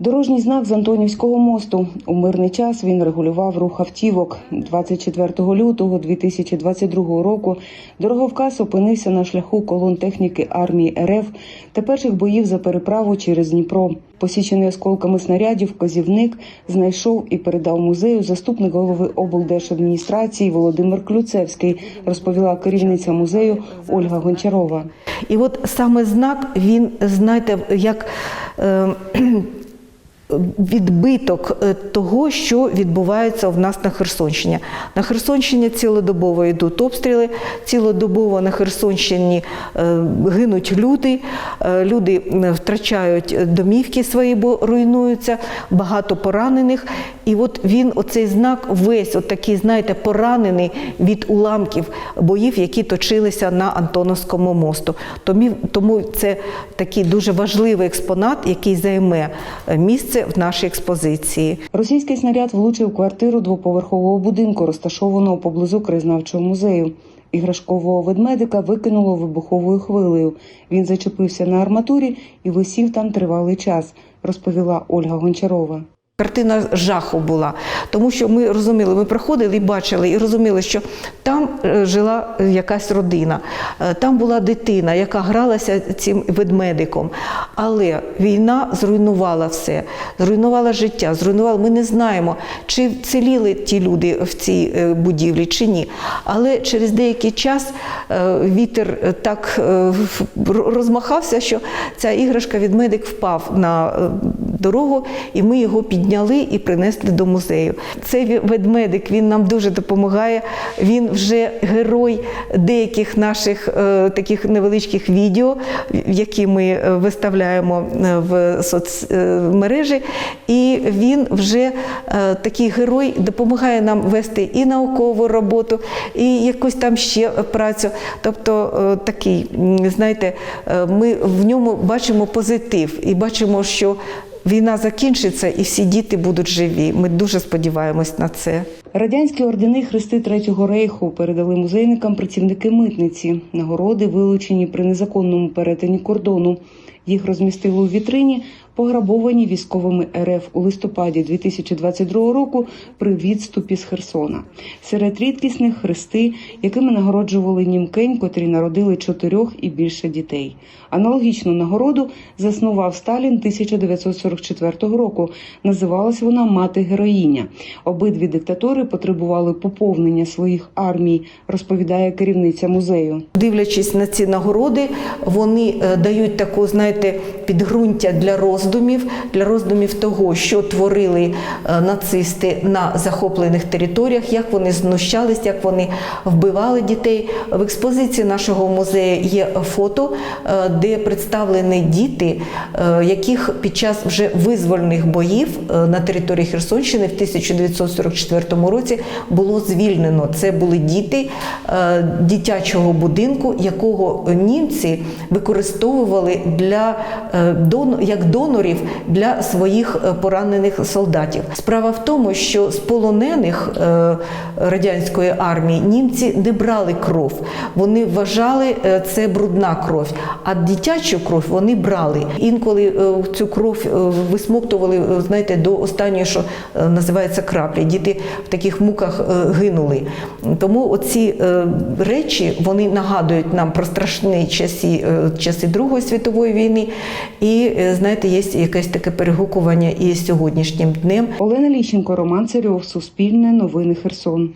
Дорожній знак з Антонівського мосту. У мирний час він регулював рух автівок. 24 лютого 2022 року дороговказ опинився на шляху колон техніки армії РФ та перших боїв за переправу через Дніпро. Посічений осколками снарядів вказівник знайшов і передав музею заступник голови облдержадміністрації Володимир Клюцевський, розповіла керівниця музею Ольга Гончарова. І от саме знак, він, знаєте, як е, відбиток е, того, що відбувається в нас на Херсонщині. На Херсонщині цілодобово йдуть обстріли, цілодобово на Херсонщині е, гинуть люди, е, люди втрачають домівки свої, бо руйнуються, багато поранених. І от він, оцей знак, весь от такий, знаєте, поранений від уламків боїв, які точилися на Антоновському мосту. Тому, це такий дуже важливий експонат, який займе е, місце в нашій експозиції. Російський снаряд влучив квартиру двоповерхового будинку, розташованого поблизу краєзнавчого музею. Іграшкового ведмедика викинуло вибуховою хвилею. Він зачепився на арматурі і висів там тривалий час, розповіла Ольга Гончарова. Картина жаху була, тому що ми розуміли, ми приходили і бачили, і розуміли, що там е, жила якась родина, е, там була дитина, яка гралася цим ведмедиком. Але війна зруйнувала все, зруйнувала життя, зруйнувала. Ми не знаємо, чи вціліли ті люди в цій е, будівлі, чи ні. Але через деякий час е, вітер е, так е, розмахався, що ця іграшка ведмедик впав на е, дорогу, і ми його підняли і принесли до музею. Цей ведмедик він нам дуже допомагає. Він вже герой деяких наших е, таких невеличких відео, які ми е, виставляємо е, в соцмережі. І він вже е, такий герой допомагає нам вести і наукову роботу, і якусь там ще працю. Тобто е, такий, знаєте, е, ми в ньому бачимо позитив і бачимо, що війна закінчиться і всі діти будуть живі. Ми дуже сподіваємось на це. Радянські ордени Хрести Третього рейху передали музейникам працівники митниці. Нагороди вилучені при незаконному перетині кордону. Їх розмістили у вітрині, пограбовані військовими РФ у листопаді 2022 року при відступі з Херсона. Серед рідкісних хрести, якими нагороджували німкень, котрі народили чотирьох і більше дітей. Аналогічну нагороду заснував Сталін 1944 року. Називалась вона Мати героїня. Обидві диктатори потребували поповнення своїх армій, розповідає керівниця музею. Дивлячись на ці нагороди, вони е, дають таку, знаєте, робити підґрунтя для роздумів, для роздумів того, що творили е, нацисти на захоплених територіях, як вони знущались, як вони вбивали дітей. В експозиції нашого музею є фото, е, де представлені діти, е, яких під час вже визвольних боїв на території Херсонщини в 1944 році було звільнено. Це були діти дитячого будинку, якого німці використовували для як донорів для своїх е, поранених солдатів. Справа в тому, що з полонених е, радянської армії німці не брали кров. Вони вважали е, це брудна кров, а дитячу кров вони брали. Інколи е, цю кров е, висмоктували, е, знаєте, до останньої, що е, називається краплі. Діти в таких муках е, гинули. Тому оці е, речі вони нагадують нам про страшні часи, е, часи Другої світової війни. І е, знаєте, є якесь таке перегукування і з сьогоднішнім днем. Олена Ліщенко, Роман Царьов, Суспільне, Новини Херсон.